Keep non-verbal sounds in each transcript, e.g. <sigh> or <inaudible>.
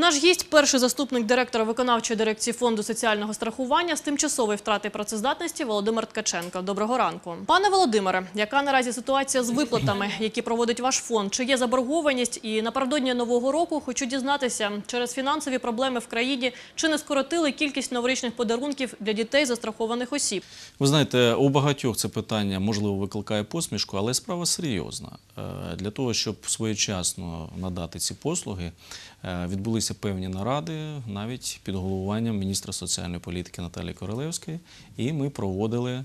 Наш гість, перший заступник директора виконавчої дирекції фонду соціального страхування з тимчасової втрати працездатності Володимир Ткаченко. Доброго ранку, пане Володимире. Яка наразі ситуація з виплатами, які проводить ваш фонд? Чи є заборгованість? І напередодні нового року хочу дізнатися, через фінансові проблеми в країні чи не скоротили кількість новорічних подарунків для дітей застрахованих осіб? Ви знаєте, у багатьох це питання можливо викликає посмішку, але справа серйозна. Е, Для того, щоб своєчасно надати ці послуги, е, відбулися певні наради навіть під головуванням міністра соціальної політики Наталії Королевської, і ми проводили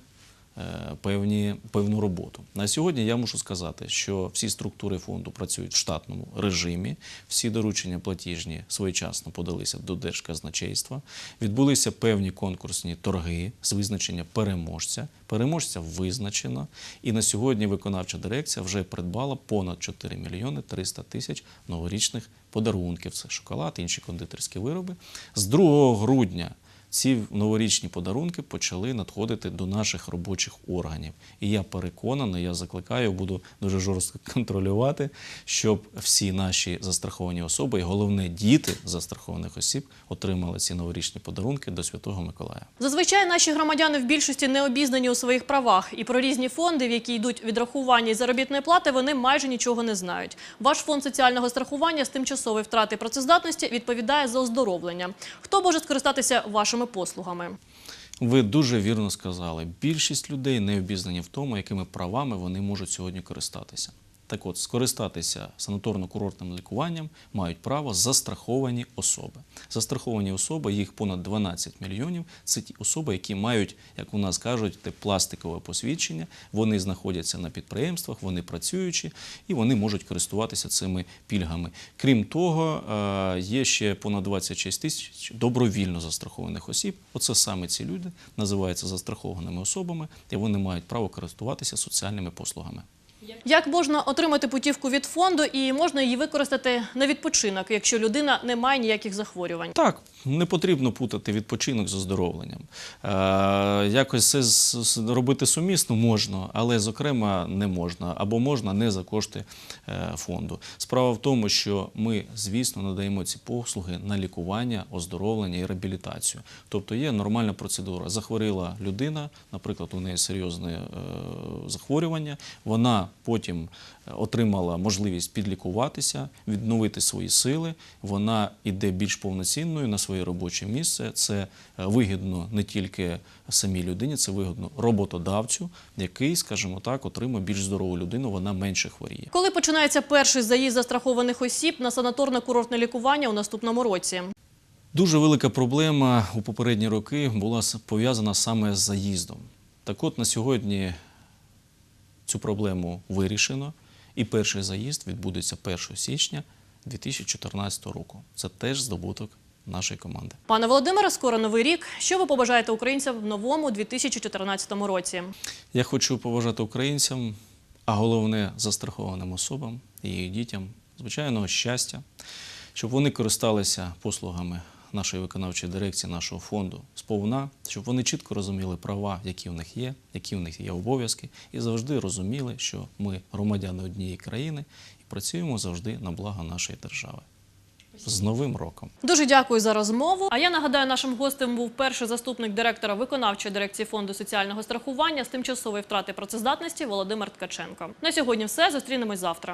певні, певну роботу. На сьогодні я мушу сказати, що всі структури фонду працюють в штатному режимі, всі доручення платіжні своєчасно подалися до Держказначейства. Відбулися певні конкурсні торги з визначення переможця. Переможця визначено, і на сьогодні виконавча дирекція вже придбала понад 4 мільйони 300 тисяч новорічних подарунків. Це шоколад, інші кондитерські вироби. З 2 грудня ці новорічні подарунки почали надходити до наших робочих органів. І я переконаний, я закликаю, буду дуже жорстко <laughs> контролювати, щоб всі наші застраховані особи, і головне діти застрахованих осіб, отримали ці новорічні подарунки до Святого Миколая. Зазвичай наші громадяни в більшості не обізнані у своїх правах, і про різні фонди, в які йдуть відрахування і заробітної плати, вони майже нічого не знають. Ваш фонд соціального страхування з тимчасової втрати працездатності відповідає за оздоровлення. Хто може скористатися вашими послугами? Ви дуже вірно сказали. Більшість людей не обізнані в тому, якими правами вони можуть сьогодні користатися. Так от, скористатися санаторно-курортним лікуванням мають право застраховані особи. Застраховані особи, їх понад 12 мільйонів. Це ті особи, які мають, як у нас кажуть, те пластикове посвідчення. Вони знаходяться на підприємствах, вони працюючі і вони можуть користуватися цими пільгами. Крім того, е, є ще понад 26 тисяч добровільно застрахованих осіб. Оце саме ці люди називаються застрахованими особами, і вони мають право користуватися соціальними послугами. Як можна отримати путівку від фонду і можна її використати на відпочинок, якщо людина не має ніяких захворювань? Так, не потрібно путати відпочинок з оздоровленням. Е, якось це робити сумісно можна, але зокрема не можна, або можна не за кошти е, фонду. Справа в тому, що ми, звісно, надаємо ці послуги на лікування, оздоровлення і реабілітацію. Тобто є нормальна процедура. Захворіла людина, наприклад, у неї серйозне е, захворювання, вона потім е, отримала можливість підлікуватися, відновити свої сили. Вона йде більш повноцінною на своє робоче місце. Це е, вигідно не тільки самій людині, це вигідно роботодавцю, який, скажімо так, отримує більш здорову людину, вона менше хворіє. Коли починається перший заїзд застрахованих осіб на санаторно-курортне лікування у наступному році? Дуже велика проблема у попередні роки була пов'язана саме з заїздом. Так от на сьогодні цю проблему вирішено, і перший заїзд відбудеться 1 січня 2014 року. Це теж здобуток нашої команди. Пане Володимире, скоро новий рік. Що ви побажаєте українцям в новому 2014 році? Я хочу побажати українцям, а головне застрахованим особам і їх дітям, звичайного щастя, щоб вони користалися послугами нашої виконавчої дирекції, нашого фонду сповна, щоб вони чітко розуміли права, які в них є, які в них є обов'язки, і завжди розуміли, що ми громадяни однієї країни і працюємо завжди на благо нашої держави. З Новим роком! Дуже дякую за розмову. А я нагадаю, нашим гостем був перший заступник директора виконавчої дирекції фонду соціального страхування з тимчасової втрати працездатності Володимир Ткаченко. На сьогодні все. Зустрінемось завтра.